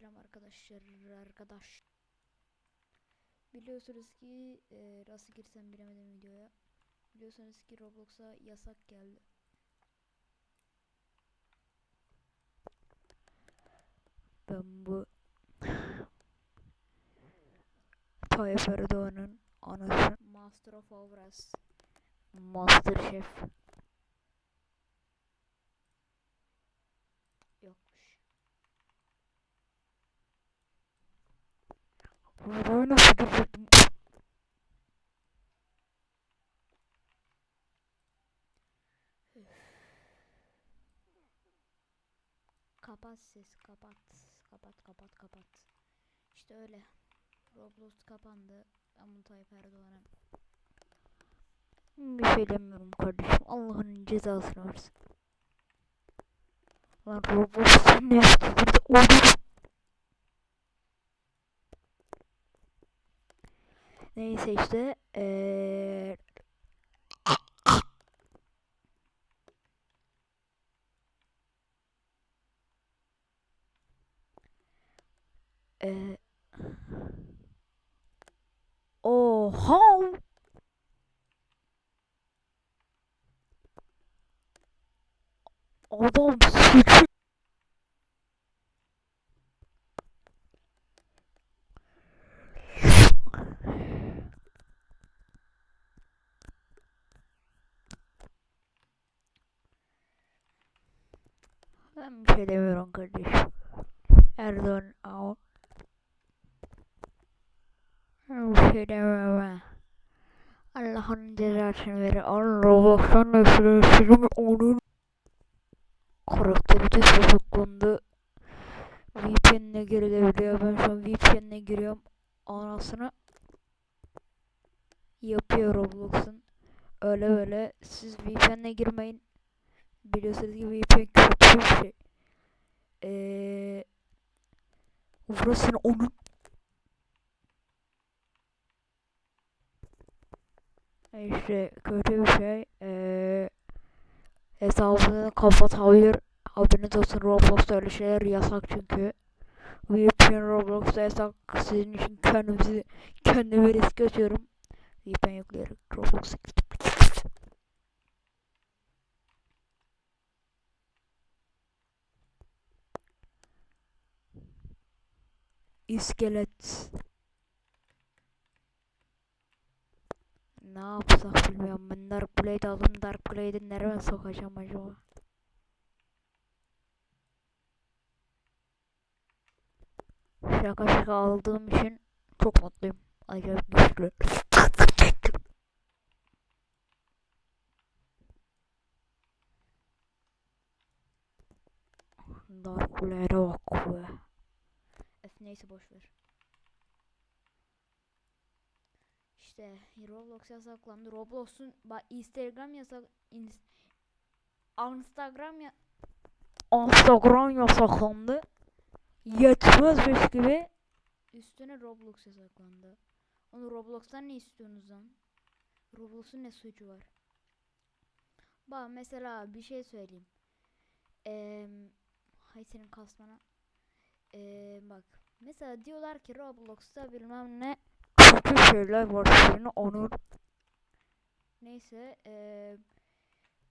Selam arkadaşlar arkadaş. Biliyorsunuz ki e, nasıl girsem bilemedim videoya. Biliyorsunuz ki Roblox'a yasak geldi. Ben bu Tayyip Erdoğan'ın anası Master of Ovras Master Chef Buraya nasıl girecektim? Kapat ses kapat kapat kapat kapat. İşte öyle. Roblox kapandı. Ama Tayyip Erdoğan'a bir şey demiyorum kardeşim. Allah'ın cezasını versin. Lan Roblox'un ne yaptı burada? Neyse işte eee eee Oha! Adam sıçıyor. Ben bir şey demiyorum kardeşim. Erdoğan al. Ben bir şey demiyorum ben. Allah'ın cezasını verir. Allah'tan nefret ederim onun. Karakteri de tutuklandı. VPN'e girilebiliyor. Ben şu an VPN'e giriyorum. Anasını yapıyor Roblox'un. Öyle öyle. Siz VPN'e girmeyin. Biliyorsunuz ki VPN kötü bir şey. Eee Burasını onun işte kötü bir şey. Eee hesabını kapatabilir. Haberiniz olsun Roblox'ta öyle şeyler yasak çünkü. VPN Roblox'ta yasak. Sizin için kendimizi kendime risk atıyorum. VPN yükleyerek Roblox'a İskelet. Ne yapsak bilmiyorum. Ben Dark Blade aldım. Dark Blade'i nereye sokacağım acaba? Şaka şaka aldığım için çok mutluyum. Acayip güçlü. Dark Blade'e bak be. Neyse boşver. İşte Roblox yasaklandı. Roblox'un Instagram yasak ins Instagram ya Instagram yasaklandı. Yetmezmiş gibi üstüne Roblox yasaklandı. Onu Roblox'tan ne istiyorsunuz lan? Roblox'un ne suçu var? Bak mesela bir şey söyleyeyim. Eee hay senin kasmana. Eee bak mesela diyorlar ki Roblox'ta bilmem ne kötü şeyler var senin onu neyse eee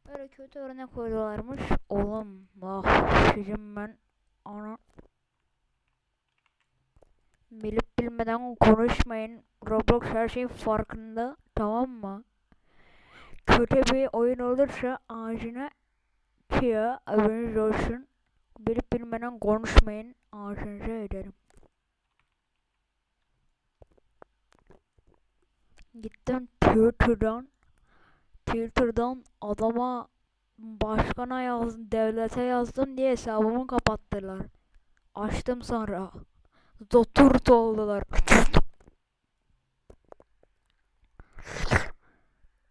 öyle kötü örnek koyuyorlarmış oğlum bak sizin ben ana bilip bilmeden konuşmayın. Roblox her şeyin farkında tamam mı? Kötü bir oyun olursa ağzına çıya haberiniz olsun. Bilip bilmeden konuşmayın ağzınıza ederim Gittim Twitter'dan Twitter'dan adama başkana yazdım, devlete yazdım diye hesabımı kapattılar. Açtım sonra. Zoturt oldular.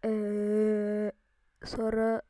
Eee sonra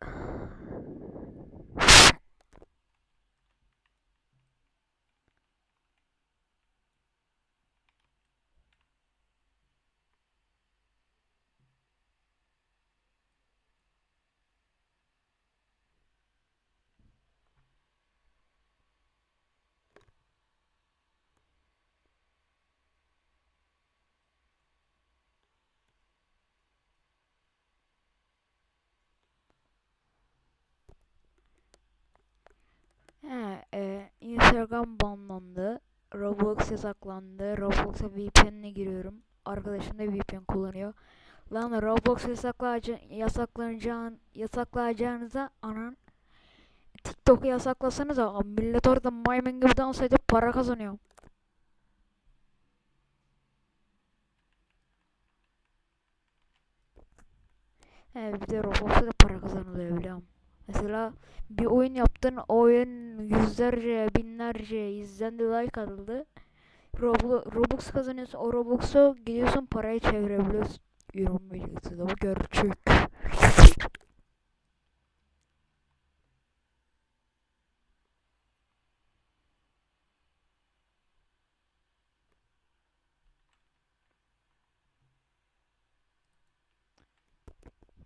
Instagram banlandı. Roblox yasaklandı. Roblox'a VPN'le giriyorum. Arkadaşım da VPN kullanıyor. Lan Roblox yasaklayaca yasaklanacağın yasaklayacağınıza anan TikTok'u yasaklasanız millet orada maymun gibi dans edip para kazanıyor. He bir de Roblox'ta da para kazanılıyor biliyorum. Mesela bir oyun yaptın, o oyun yüzlerce, binlerce izlendi, like atıldı. Roblo Robux kazanıyorsun, o Robux'u gidiyorsun paraya çevirebiliyorsun. İnanmayacaksınız ama gerçek.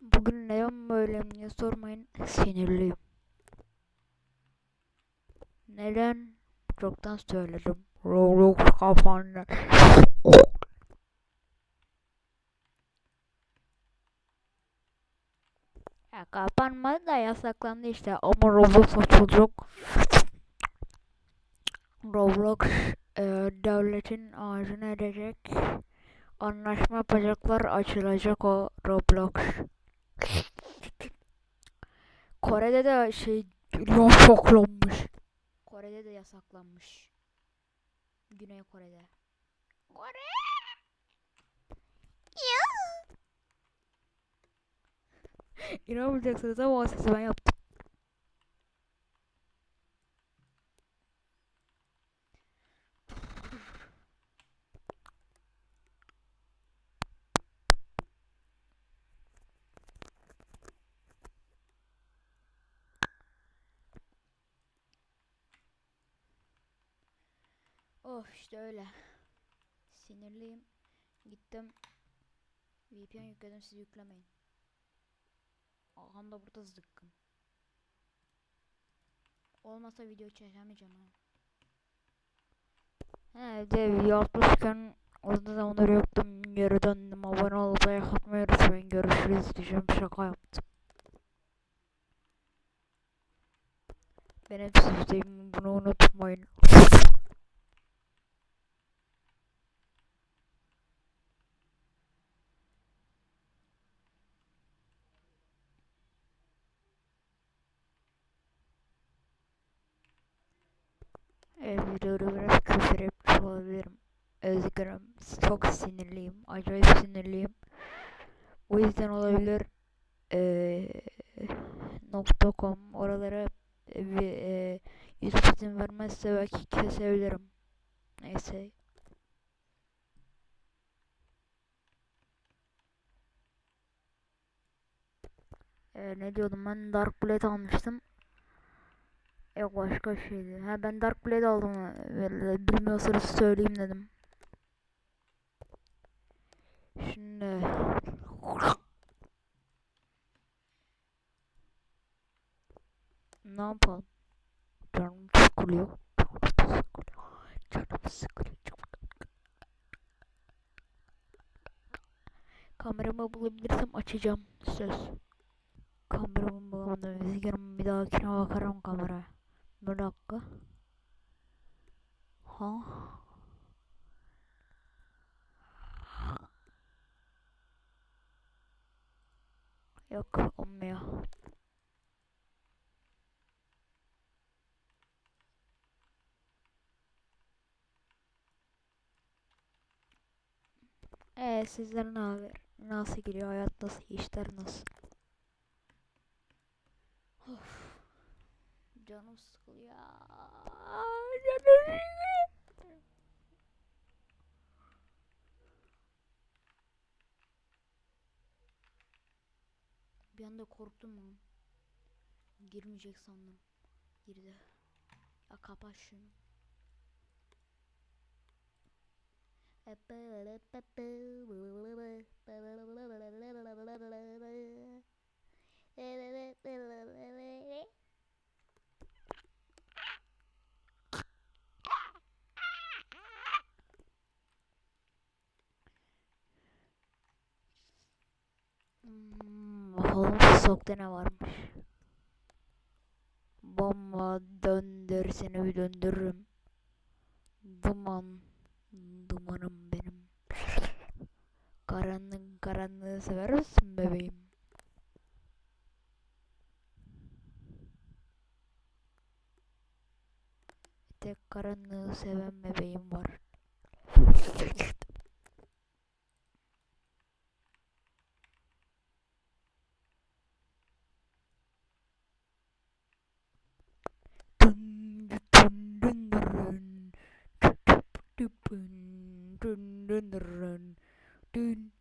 Bugün neden böyleyim diye sormayın. Sinirliyim. Neden? Çoktan söyledim. Roblox kapandı. Ya kapanmadı da yasaklandı işte ama Roblox açılacak. Roblox e, devletin ağzına edecek. Anlaşma yapacaklar açılacak o Roblox. Kore'de de şey yasaklanmış. Kore'de de yasaklanmış. Güney Kore'de. Kore! İnanmayacaksınız ama o sesi ben yaptım. Of işte öyle. Sinirliyim. Gittim. VPN yükledim siz yüklemeyin. Ağam da burada zıkkım. Olmasa video çekemeyeceğim ha. He bir de video atmışken uzun zamandır yoktum. Geri döndüm. Abone olup like atmayı unutmayın. Görüşürüz diyeceğim. Şaka yaptım. Benim sizleyim bunu unutmayın. Evet videoda biraz küfür etmiş. Özgürüm. Çok sinirliyim. Acayip sinirliyim. O yüzden olabilir. Ee, .com oralara e, e, YouTube izin vermezse belki kesebilirim. Neyse. Ee, ne diyordum ben Dark Blade almıştım. Yok başka şeydi. Ha ben Dark Blade aldım. Bilmiyorsanız söyleyeyim dedim. Şimdi ne yapalım? Canım sıkılıyor. Canım sıkılıyor. Canım sıkılıyor. Kameramı bulabilirsem açacağım. Söz. Kameramı bulamadım. Üzgünüm bir dahakine bakarım kameraya. Bir dakika. Ha? Yok olmuyor. Ee sizler ne haber? Nasıl gidiyor hayat nasıl işler nasıl? Of. Canım Canım sıkılıyor. Bir anda korktum lan. Girmeyecek sandım. Girdi. Ya kapat şunu. Hmm, bakalım stokta ne varmış. Bomba dön döndür seni bir döndürürüm. Duman. Dumanım benim. Karanlık karanlığı sever misin bebeğim? Tek karanlığı seven bebeğim var. plunderen. Dun,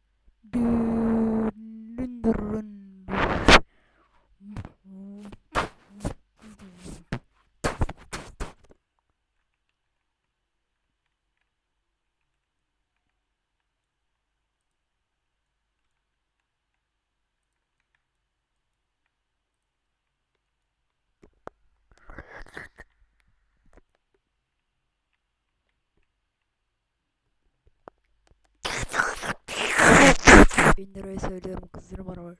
Bin liraya söylüyorum bana ver.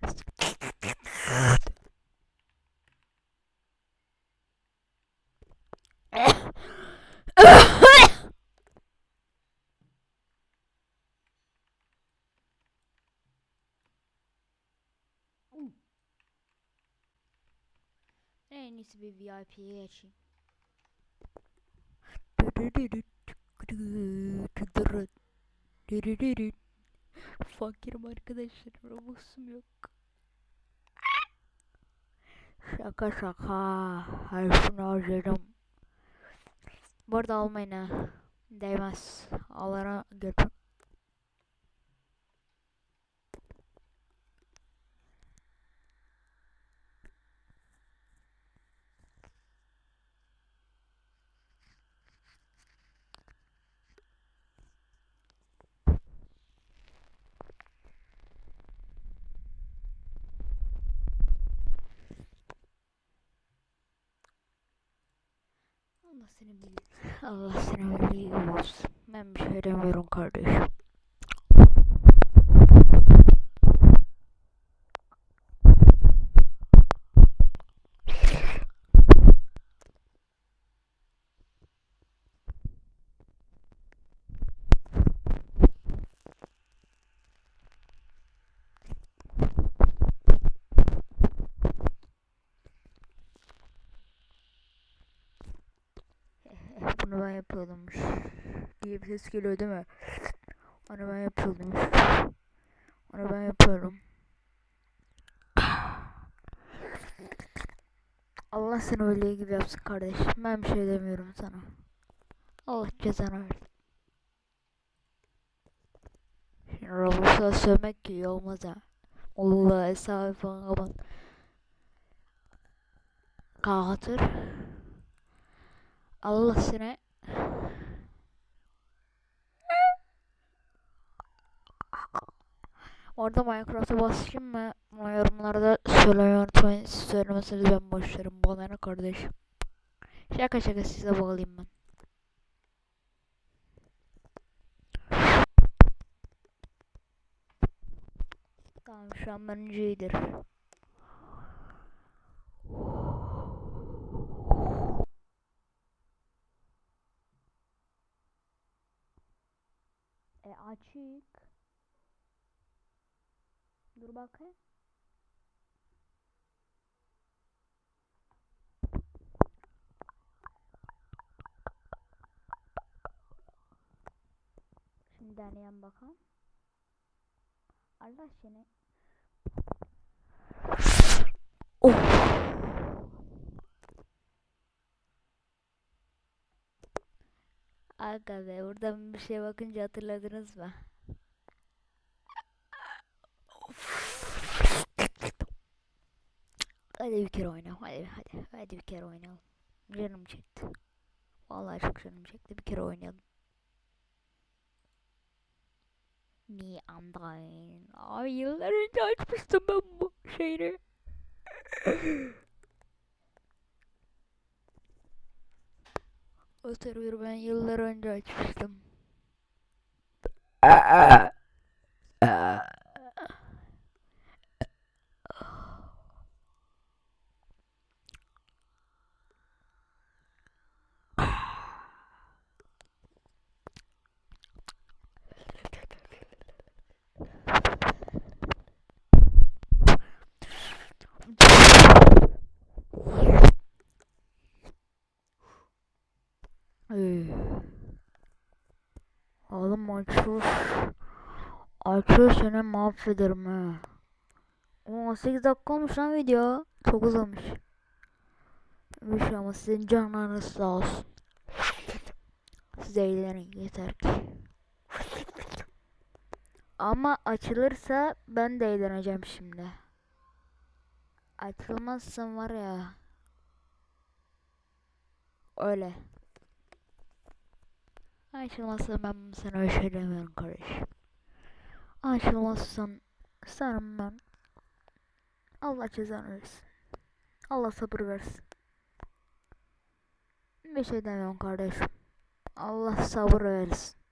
En iyisi bir VIP'ye geçeyim. Fakirim arkadaşlar. Robux'um yok. Şaka şaka. Her şunu harcadım. Bu arada almayın ha. Değmez. Alana götür. Allah seni bil. Allah seni olsun. Ben bir şey demiyorum kardeşim. Bunu ben yapıyordummuş. diye bir ses geliyor değil mi? Onu ben yapıyordummuş. Onu ben yapıyorum. Allah seni öyle gibi yapsın kardeşim. Ben bir şey demiyorum sana. Allah cezanı versin. Şimdi Roblox'a sövmek iyi olmaz ha. Allah hesabı falan kapat. Kapatır. Allah seni Orada Minecraft'a basayım mı? Ama yorumlarda söylemeyi unutmayın. Siz söylemeseniz ben başlarım. Bana kardeşim. Şaka şaka size bağlayayım ben. Tamam şu an bence iyidir. E açık. Dur bakayım. Şimdi deneyen bakalım. Allah seni. Oh. Aga be buradan bir şey bakınca hatırladınız mı? Hadi bir kere oynayalım. Hadi hadi. Hadi bir kere oynayalım. Canım çekti. Vallahi çok canım çekti. Bir kere oynayalım. Me Undyne. Abi yıllar önce açmıştım ben bu şeyi. o server'ı ben yıllar önce açmıştım. Açıl. Açıl seni mahvederim ha. 18 dakika olmuş lan video. Çok uzamış. Bir şey ama sizin canlarınız sağ olsun. Siz eğlenin yeter ki. Ama açılırsa ben de eğleneceğim şimdi. Açılmazsın var ya. Öyle. Açılmazsa ben sana şey demiyorum kardeşim. Açılmazsan sanırım ben. Allah cezanı versin. Allah sabır versin. Bir şey demiyorum kardeşim. Allah sabır versin.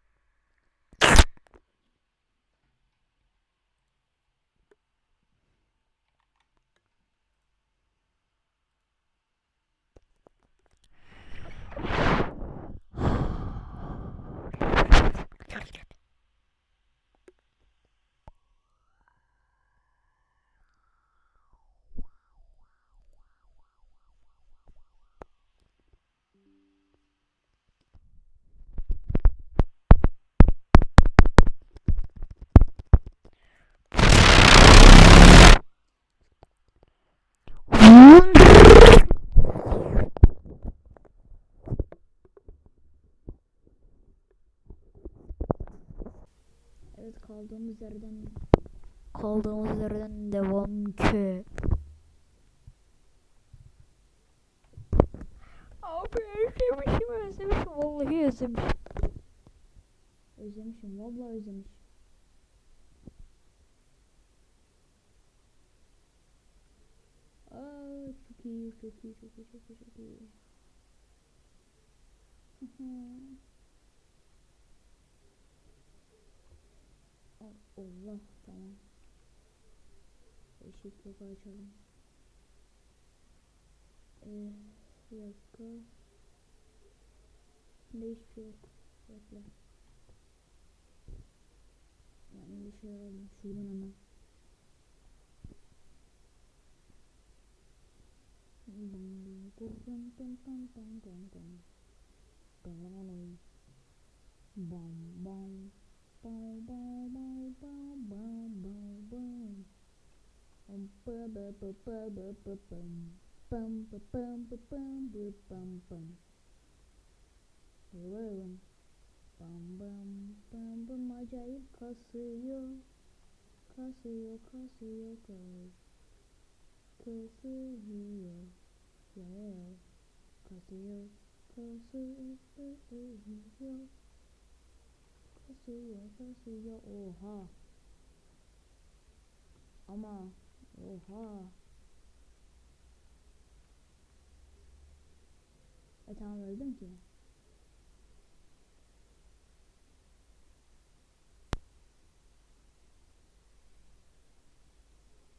Evet kaldığımız yerden kaldığımız yerden devam ki. Abi özlemişim özlemişim vallahi özlemişim. Özlemişim vallahi özlemişim. Aa çok iyi çok iyi çok iyi çok iyi çok iyi. Allah tamam. Eşitlik açalım. Ee, bir dakika. Şimdi hiçbir şey yok. Bekle. Yani bir şey olmuş. Şuradan hemen. Bam bam bam bam bam bam bam bam bam Um, ba ba ba ba ba ba bam bam ba bam ba bam ba bam bam Bam bam bam bam bam acayip kasıyor. Kasıyor kasıyor kas kasıyor. Yeah kasıyor kasıyor kasıyor kasıyor oha. Ama oha. E tamam öldüm ki.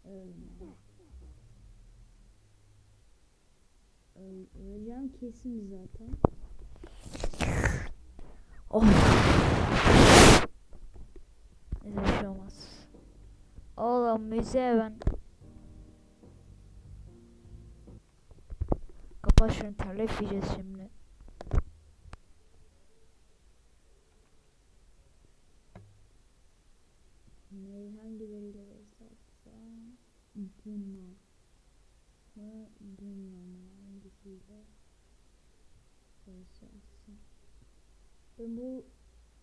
Ölme. Öl, öleceğim kesin zaten. Oh. Neyse bir şey olmaz. Oğlum müziğe ben... Kapat şunu telef yiyeceğiz şimdi. Ne hangileriyle vesatsam Bununla ve bununla mı hangisiyle vesatsam Ben bu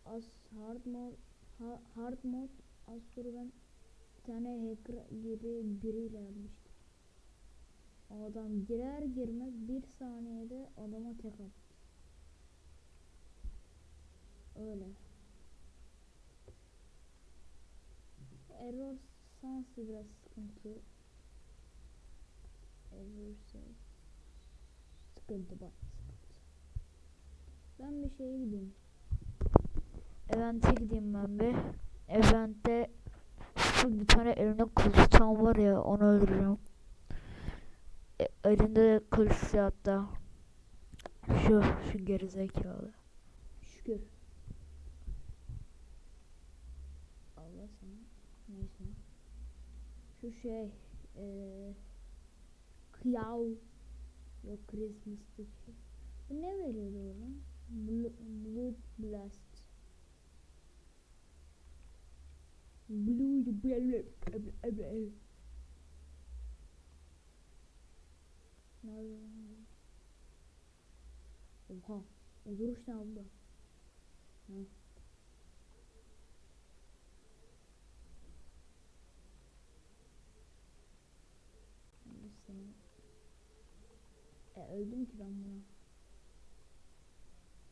as hard mod ha, hard mod az ben tane hacker gibi biriyle yapmıştım. O adam girer girmez bir saniyede adama tek attı. Öyle. Error sansı biraz sıkıntı. Error sans. Sıkıntı bak. Ben bir şeye gideyim. Event'e gideyim ben bir. Event'te şu bir tane elinde kılıç tutan var ya onu öldüreceğim. E, elinde de kılıç hatta. Şu, şu gerizekalı. Şükür. Allah sana. Neyse. Şu şey. Eee. Kıyav. Yok Christmas'taki. Bu ne veriyordu oğlum? Blo- Blood Blast. Bu? Oha. Duruş ne Senin... E öldüm ki ben buna.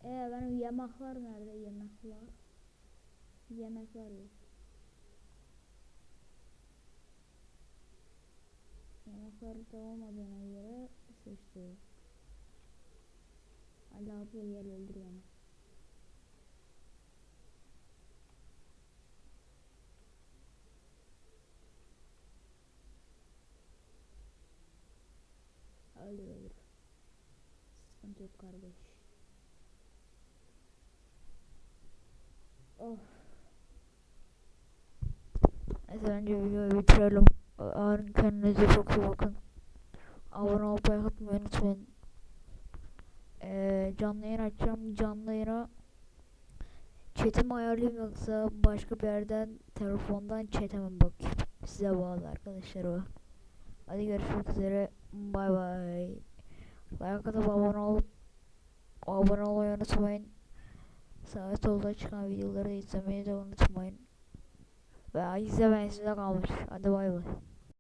E benim yemekler nerede? Yemekler. Yemekler yok. De olmadığına göre sıçtı. Ali abla gel öldür beni. Öldür öldür. Sıkıntı yok kardeş. Of. Neyse bence videoyu bitirelim. Yarın kendinize çok iyi bakın. Abone olmayı unutmayın unutmayın. Ee, canlı yayın açacağım. Canlı yayına chatimi ayarlayayım yoksa başka bir yerden telefondan chatime bakayım. Size bağlı arkadaşlar o. Hadi görüşmek üzere. Bay bay. Like atıp abone olup abone olmayı unutmayın. Sağa solda çıkan videoları izlemeyi de unutmayın. Ve izlemeyin size kalmış. Hadi bay bay.